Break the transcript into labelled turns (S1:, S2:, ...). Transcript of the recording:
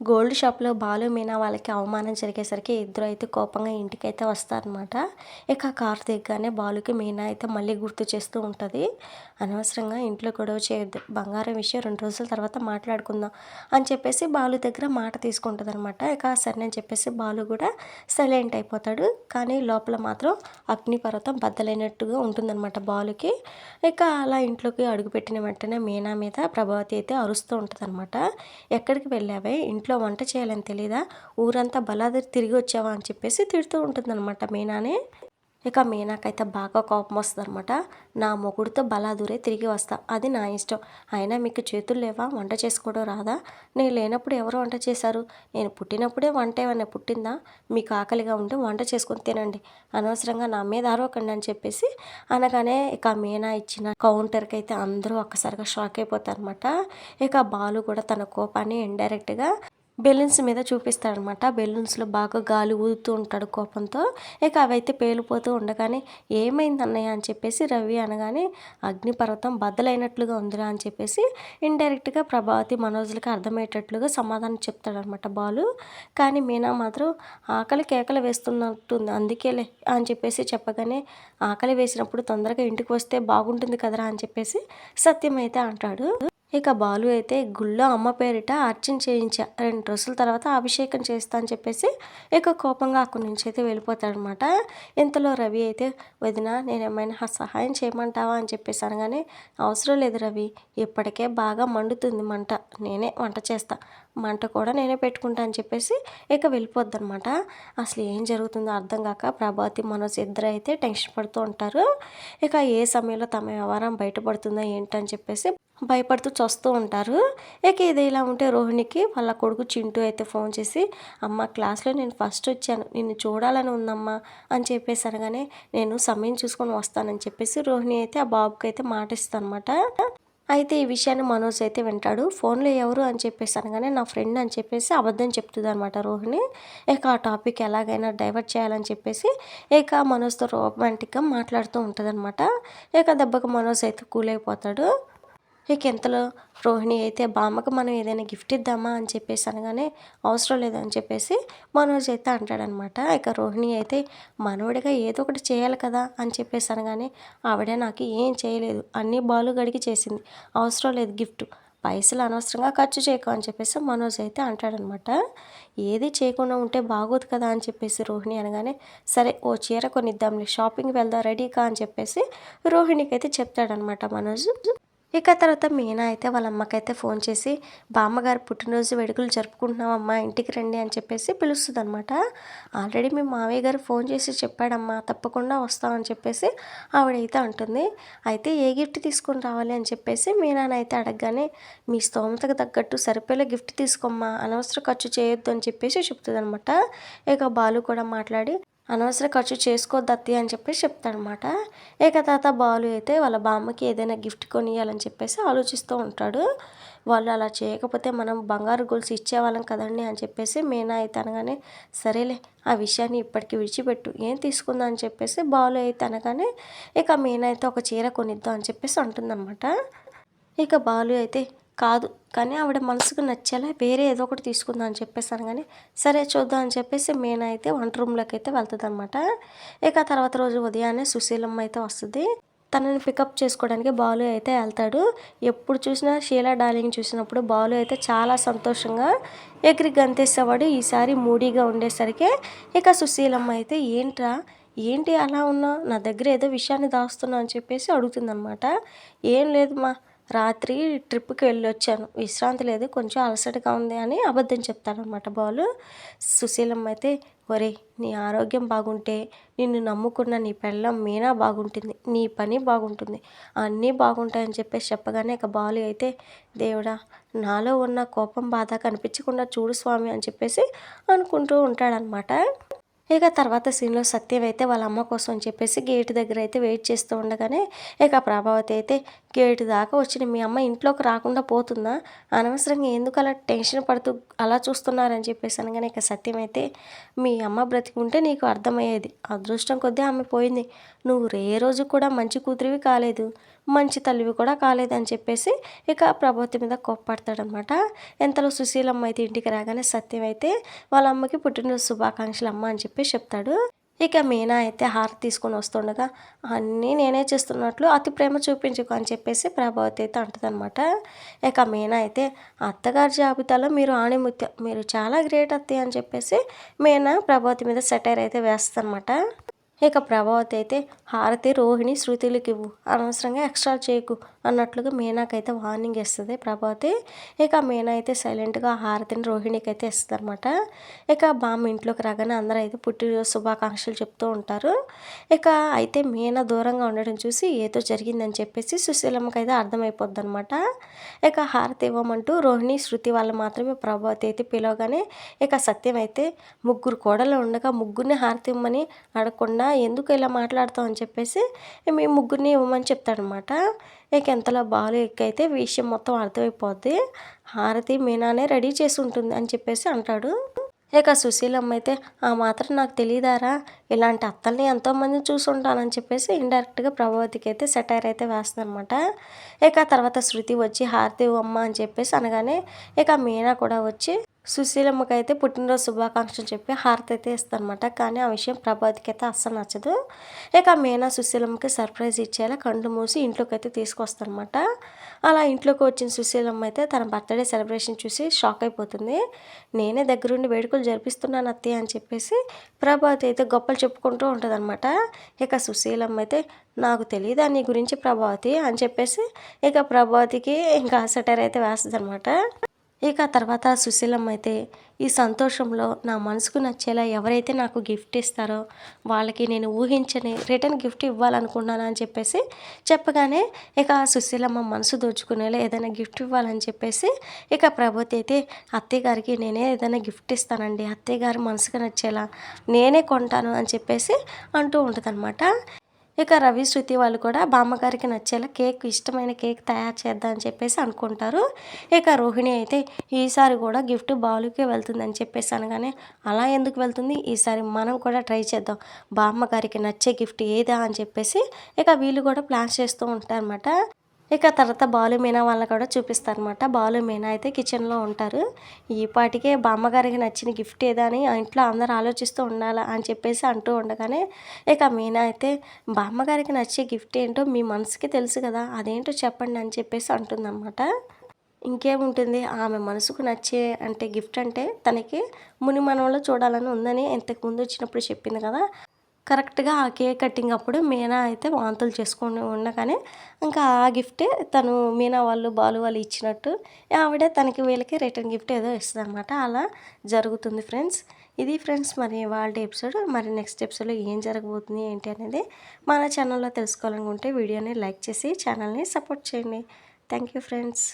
S1: Gold షాప్లో బాలు మీనా వాళ్ళకి అవమానం జరిగేసరికి ఇద్దరు అయితే కోపంగా ఇంటికైతే వస్తారనమాట ఇక కార్ దిగ్గానే బాలుకి మీనా అయితే మళ్ళీ గుర్తు చేస్తూ ఉంటుంది. అనవసరంగా ఇంట్లో గొడవ చేయొద్దు. బంగారం విషయం రెండు రోజుల తర్వాత మాట్లాడుకుందాం అని చెప్పేసి బాలు దగ్గర మాట తీసుకుంటుంది అనమాట ఇక సరే అని చెప్పేసి బాలు కూడా సైలెంట్ అయిపోతాడు. కానీ లోపల మాత్రం అగ్నిపర్వతం బద్దలైనట్టుగా ఉంటుందన్నమాట బాలుకి. ఇక అలా ఇంట్లోకి అడుగుపెట్టిన వెంటనే మీనా మీద ప్రభావతి అయితే అరుస్తూ ఉంటుంది అనమాట ఎక్కడికి వెళ్ళావే? ఇంట్లో వంట చేయాలని తెలియదా ఊరంతా బలాదరి తిరిగి వచ్చావా అని చెప్పేసి తిడుతూ ఉంటుందన్నమాట మీనానే. ఇక మీనాకైతే బాగా కోపం వస్తుంది అనమాట నా మొగుడితో బలాదూరే తిరిగి వస్తా. అది నా ఇష్టం. అయినా మీకు చేతులు లేవా? వంట చేసుకోవడం రాదా? నేను లేనప్పుడు ఎవరు వంట చేశారు? నేను పుట్టినప్పుడే వంట ఏమైనా పుట్టిందా? మీకు ఆకలిగా ఉంటే వంట చేసుకొని తినండి. అనవసరంగా నా మీద అరవకండి అని చెప్పేసి అనగానే ఇక మీనా ఇచ్చిన కౌంటర్కి అయితే అందరూ ఒక్కసారిగా షాక్ అయిపోతారు అనమాట ఇక బాలు కూడా తన కోపాన్ని ఇండైరెక్ట్గా బెలూన్స్ మీద చూపిస్తాడనమాట బెలూన్స్లో బాగా గాలి ఊదుతూ ఉంటాడు కోపంతో. ఇక అవైతే పేలిపోతూ ఉండగానే ఏమైంది అన్నయ్య? అని చెప్పేసి రవి అనగానే అగ్నిపర్వతం బద్దలైనట్లుగా ఉందిరా అని చెప్పేసి ఇండైరెక్ట్గా ప్రభావతి మనోజులకు అర్థమయ్యేటట్లుగా సమాధానం చెప్తాడనమాట బాలు. కానీ మీనా మాత్రం ఆకలి కేకలు వేస్తున్నట్టుంది అందుకేలే అని చెప్పేసి చెప్పగానే ఆకలి వేసినప్పుడు తొందరగా ఇంటికి వస్తే బాగుంటుంది కదరా అని చెప్పేసి సత్యం అయితే అంటాడు. ఇక బాలు అయితే గుళ్ళో అమ్మ పేరిట అర్చన చేయించా. రెండు రోజుల తర్వాత అభిషేకం చేస్తా అని చెప్పేసి ఇక కోపంగా అక్కడి నుంచి అయితే వెళ్ళిపోతాడనమాట. ఇంతలో రవి అయితే వదిన నేను ఏమైనా సహాయం చేయమంటావా? అని చెప్పేసి అనగానే అవసరం లేదు రవి ఇప్పటికే బాగా మండుతుంది మంట నేనే వంట చేస్తా. మంట కూడా నేనే పెట్టుకుంటా అని చెప్పేసి ఇక వెళ్ళిపోద్ది అనమాట అసలు ఏం జరుగుతుందో అర్థం కాక ప్రభావతి మనోజ్ ఇద్దరు అయితే టెన్షన్ పడుతూ ఉంటారు. ఇక ఏ సమయంలో తమ వ్యవహారం బయటపడుతుందో ఏంటని చెప్పేసి భయపడుతూ చస్తూ ఉంటారు. ఇక ఇది ఇలా ఉంటే రోహిణికి వాళ్ళ కొడుకు చింటూ అయితే ఫోన్ చేసి అమ్మ క్లాస్లో నేను ఫస్ట్ వచ్చాను. నిన్ను చూడాలని ఉందమ్మా అని చెప్పేసి అనగానే నేను సమయం చూసుకొని వస్తానని చెప్పేసి రోహిణి అయితే ఆ బాబుకి అయితే మాట అనమాట అయితే ఈ విషయాన్ని మనోజ్ అయితే వింటాడు. ఫోన్లో ఎవరు? అని చెప్పేసి అనగానే నా ఫ్రెండ్ అని చెప్పేసి అబద్ధం చెప్తుంది అనమాట రోహిణి. ఇక ఆ టాపిక్ ఎలాగైనా డైవర్ట్ చేయాలని చెప్పేసి ఇక మనోజ్తో రొమాంటిక్గా మాట్లాడుతూ ఉంటుంది అనమాట ఇక దెబ్బకు మనోజ్ అయితే కూల్ అయిపోతాడు ఇక ఇంతలో రోహిణి అయితే బామ్మకు మనం ఏదైనా గిఫ్ట్ ఇద్దామా? అని చెప్పేసి అనగానే అవసరం లేదని చెప్పేసి మనోజ్ అయితే అంటాడనమాట. ఇక రోహిణి అయితే మనోడిగా ఏదో ఒకటి చేయాలి కదా? అని చెప్పేసి అనగానే ఆవిడ నాకు ఏం చేయలేదు. అన్నీ బాలు గడిగి చేసింది. అవసరం లేదు గిఫ్ట్. పైసలు అనవసరంగా ఖర్చు చేయకు అని చెప్పేసి మనోజ్ అయితే అంటాడనమాట. ఏది చేయకుండా ఉంటే బాగోదు కదా? అని చెప్పేసి రోహిణి అనగానే సరే ఓ చీర కొనిద్దాంలే. షాపింగ్ వెళ్దాం. రెడీకా? అని చెప్పేసి రోహిణికి అయితే చెప్తాడనమాట మనోజ్. ఇక తర్వాత మీనా అయితే వాళ్ళ అమ్మకైతే ఫోన్ చేసి బామ్మగారు పుట్టినరోజు వేడుకలు జరుపుకుంటున్నామమ్మా ఇంటికి రండి అని చెప్పేసి పిలుస్తుంది అనమాట ఆల్రెడీ మీ మావయ్య గారు ఫోన్ చేసి చెప్పాడమ్మా తప్పకుండా వస్తామని చెప్పేసి ఆవిడైతే అంటుంది. అయితే ఏ గిఫ్ట్ తీసుకొని రావాలి అని చెప్పేసి మీనానైతే అడగగానే మీ స్తోమతకు తగ్గట్టు సరిపోయే గిఫ్ట్ తీసుకోమ్మా అనవసర ఖర్చు చేయొద్దు అని చెప్పేసి చెప్తుంది అనమాట ఇక బాలు కూడా మాట్లాడి అనవసర ఖర్చు చేసుకోవద్దు అని చెప్పేసి చెప్తాడనమాట ఇక తాత బాలు అయితే వాళ్ళ బామ్మకి ఏదైనా గిఫ్ట్ కొనియాలని చెప్పేసి ఆలోచిస్తూ ఉంటాడు. వాళ్ళు అలా చేయకపోతే మనం బంగారు గొలుసు ఇచ్చేవాళ్ళం కదండి అని చెప్పేసి మేనా అయితే అనగానే సరేలే ఆ విషయాన్ని ఇప్పటికి విడిచిపెట్టు. ఏం తీసుకుందా? అని చెప్పేసి బాలు అయితే అనగానే ఇక మేనా అయితే ఒక చీర కొనిద్దాం అని చెప్పేసి అంటుందన్నమాట. ఇక బాలు అయితే కాదు. కానీ ఆవిడ మనసుకు నచ్చేలా వేరే ఏదో ఒకటి తీసుకుందాం అని చెప్పేసాను కానీ సరే చూద్దాం అని చెప్పేసి మేన అయితే వంట రూమ్లోకి అయితే వెళ్తుంది అనమాట ఇక తర్వాత రోజు ఉదయాన్నే సుశీలమ్మ అయితే వస్తుంది. తనని పికప్ చేసుకోవడానికి బాలు అయితే వెళ్తాడు. ఎప్పుడు చూసినా షీలా డార్లింగ్ చూసినప్పుడు బాలు అయితే చాలా సంతోషంగా ఎగిరి గంతేసేవాడు. ఈసారి మూడీగా ఉండేసరికి ఇక సుశీలమ్మ అయితే ఏంట్రా? ఏంటి అలా ఉన్నా నా దగ్గర ఏదో విషయాన్ని దాస్తున్నా అని చెప్పేసి అడుగుతుందనమాట ఏం లేదు మా రాత్రి ట్రిప్కి వెళ్ళి వచ్చాను విశ్రాంతి లేదు కొంచెం అలసటగా ఉంది అని అబద్ధం చెప్తాడనమాట బాలు. సుశీలమ్మ అయితే ఒరే నీ ఆరోగ్యం బాగుంటే నిన్ను నమ్ముకున్న నీ పెళ్ళం మీనా బాగుంటుంది నీ పని బాగుంటుంది అన్నీ బాగుంటాయని చెప్పేసి చెప్పగానే ఇక బాలు అయితే దేవుడా నాలో ఉన్న కోపం బాధ కనిపించకుండా చూడు స్వామి అని చెప్పేసి అనుకుంటూ ఉంటాడనమాట ఇక తర్వాత సీన్లో సత్యం అయితే వాళ్ళ అమ్మ కోసం అని చెప్పేసి గేట్ దగ్గర అయితే వెయిట్ చేస్తూ ఉండగానే ఇక ప్రభావతి అయితే గేటు దాకా వచ్చిన మీ అమ్మ ఇంట్లోకి రాకుండా పోతుందా? అనవసరంగా ఎందుకు అలా టెన్షన్ పడుతూ అలా చూస్తున్నారని చెప్పేసి అనగానే ఇక సత్యం అయితే మీ అమ్మ బ్రతికుంటే నీకు అర్థమయ్యేది. అదృష్టం కొద్దీ ఆమె పోయింది. నువ్వు ఏ రోజు కూడా మంచి కూతురివి కాలేదు. మంచి తల్లివి కూడా కాలేదని చెప్పేసి ఇక ప్రభావతి మీద కోప్పడతాడనమాట. ఎంతలో సుశీలమ్మ అయితే ఇంటికి రాగానే సత్యం అయితే వాళ్ళ అమ్మకి పుట్టినరోజు శుభాకాంక్షలు అమ్మ అని చెప్పి చెప్తాడు. ఇక మీనా అయితే హారతి తీసుకొని వస్తుండగా అన్నీ నేనే చేస్తున్నట్లు అతి ప్రేమ చూపించుకో అని చెప్పేసి ప్రభావతి అయితే అంటుందన్నమాట ఇక మీనా అయితే అత్తగారి జాబితాలో మీరు ఆణిముత్య మీరు చాలా గ్రేట్ అత్తయ్య అని చెప్పేసి మీనా ప్రభావతి మీద సెటైర్ అయితే వేస్తుందన్నమాట ఇక ప్రభావతి అయితే హారతి రోహిణి శృతిలకు ఇవ్వు అనవసరంగా ఎక్స్ట్రా చేయకు అన్నట్లుగా మీనాకైతే వార్నింగ్ ఇస్తుంది ప్రభావతి. ఇక మీనా అయితే సైలెంట్గా హారతిని రోహిణికి అయితే ఇస్తుంది అనమాట ఇక బామ్మ ఇంట్లోకి రాగానే అందరూ అయితే పుట్టినరోజు శుభాకాంక్షలు చెప్తూ ఉంటారు. ఇక అయితే మీనా దూరంగా ఉండడం చూసి ఏదో జరిగిందని చెప్పేసి సుశీలమ్మకి అయితే అర్థమైపోద్ది అనమాట ఇక హారతి ఇవ్వమంటూ రోహిణి శృతి వాళ్ళు మాత్రమే ప్రభావతి అయితే పిలవగానే ఇక సత్యం అయితే ముగ్గురు కోడలు ఉండగా ముగ్గురిని హారతి ఇవ్వమని అడగకుండా ఎందుకు ఇలా మాట్లాడతావు అని చెప్పేసి మీ ముగ్గురిని ఇవ్వమని చెప్తాడనమాట. ఇక ఎంతలో బాలు ఎక్కైతే విషయం మొత్తం అర్థమైపోద్ది హారతి మీనానే రెడీ చేసి ఉంటుంది అని చెప్పేసి అంటాడు. ఇక సుశీలమ్మ అయితే ఆ మాత్రం నాకు తెలియదారా ఇలాంటి అత్తల్ని ఎంతోమంది చూసుంటానని చెప్పేసి ఇండైరెక్ట్గా ప్రభావతికి అయితే సెటైర్ అయితే వేస్తుందనమాట. ఇక తర్వాత శృతి వచ్చి హారతి అమ్మ అని చెప్పేసి అనగానే ఇక మీనా కూడా వచ్చి సుశీలమ్మకి అయితే పుట్టినరోజు శుభాకాంక్షలు చెప్పి హారతి అయితే ఇస్తారనమాట కానీ ఆ విషయం ప్రభావతికి అయితే అస్సలు నచ్చదు. ఇక మేనా సుశీలమ్మకి సర్ప్రైజ్ ఇచ్చేలా కళ్ళు మూసి ఇంట్లోకి అయితే తీసుకొస్తారనమాట అలా ఇంట్లోకి వచ్చిన సుశీలమ్మ అయితే తన బర్త్డే సెలబ్రేషన్ చూసి షాక్ అయిపోతుంది. నేనే దగ్గరుండి వేడుకలు జరిపిస్తున్నాను అత్తయ్య అని చెప్పేసి ప్రభావతి అయితే గొప్పలు చెప్పుకుంటూ ఉంటుందన్నమాట. ఇక సుశీలమ్మ అయితే నాకు తెలియదు నీ గురించి ప్రభావతి అని చెప్పేసి ఇక ప్రభావతికి ఇంకా సెటర్ అయితే వేస్తుంది అనమాట ఇక తర్వాత సుశీలమ్మ అయితే ఈ సంతోషంలో నా మనసుకు నచ్చేలా ఎవరైతే నాకు గిఫ్ట్ ఇస్తారో వాళ్ళకి నేను ఊహించని రిటర్న్ గిఫ్ట్ ఇవ్వాలనుకున్నాను అని చెప్పేసి చెప్పగానే ఇక సుశీలమ్మ మనసు దోచుకునేలా ఏదైనా గిఫ్ట్ ఇవ్వాలని చెప్పేసి ఇక ప్రభుత్వ అయితే అత్తయ్య గారికి నేనే ఏదైనా గిఫ్ట్ ఇస్తానండి అత్తయ్య గారి మనసుకు నచ్చేలా నేనే కొంటాను అని చెప్పేసి అంటూ ఉంటుందన్నమాట. ఇక రవి శృతి వాళ్ళు కూడా బామ్మగారికి నచ్చేలా కేక్ ఇష్టమైన కేక్ తయారు చేద్దాం అని చెప్పేసి అనుకుంటారు. ఇక రోహిణి అయితే ఈసారి కూడా గిఫ్ట్ బాలుకే వెళ్తుందని చెప్పేసి అనగానే అలా ఎందుకు వెళ్తుంది? ఈసారి మనం కూడా ట్రై చేద్దాం. బామ్మగారికి నచ్చే గిఫ్ట్ ఏదా అని చెప్పేసి ఇక వీళ్ళు కూడా ప్లాన్ చేస్తూ ఉంటారన్నమాట. ఇక తర్వాత బాలు మీనా వాళ్ళని కూడా చూపిస్తారనమాట బాలు మీనా అయితే కిచెన్లో ఉంటారు. ఈ పాటికే బామ్మగారికి నచ్చిన గిఫ్ట్ ఏదా అని ఇంట్లో అందరు ఆలోచిస్తూ ఉండాలా అని చెప్పేసి అంటూ ఉండగానే ఇక మీనా అయితే బామ్మగారికి నచ్చే గిఫ్ట్ ఏంటో మీ మనసుకి తెలుసు కదా అదేంటో చెప్పండి అని చెప్పేసి అంటుందన్నమాట. ఇంకేముంటుంది? ఆమె మనసుకు నచ్చే అంటే గిఫ్ట్ అంటే తనకి ముని మనవలో చూడాలని ఉందని ఇంతకు ముందు వచ్చినప్పుడు చెప్పింది కదా. కరెక్ట్గా ఆ కేక్ కటింగ్ అప్పుడు మీనా అయితే వాంతులు చేసుకొని ఉండగానే ఇంకా ఆ గిఫ్టే తను మీనా వాళ్ళు బాలు వాళ్ళు ఇచ్చినట్టు ఆవిడ తనకి వీళ్ళకి రిటర్న్ గిఫ్ట్ ఏదో ఇస్తుంది అనమాట అలా జరుగుతుంది ఫ్రెండ్స్. ఇది ఫ్రెండ్స్ మరి వాళ్ళ ఎపిసోడ్. మరి నెక్స్ట్ ఎపిసోడ్లో ఏం జరగబోతుంది ఏంటి అనేది మన ఛానల్లో తెలుసుకోవాలనుకుంటే వీడియోని లైక్ చేసి ఛానల్ని సపోర్ట్ చేయండి. Thank you friends.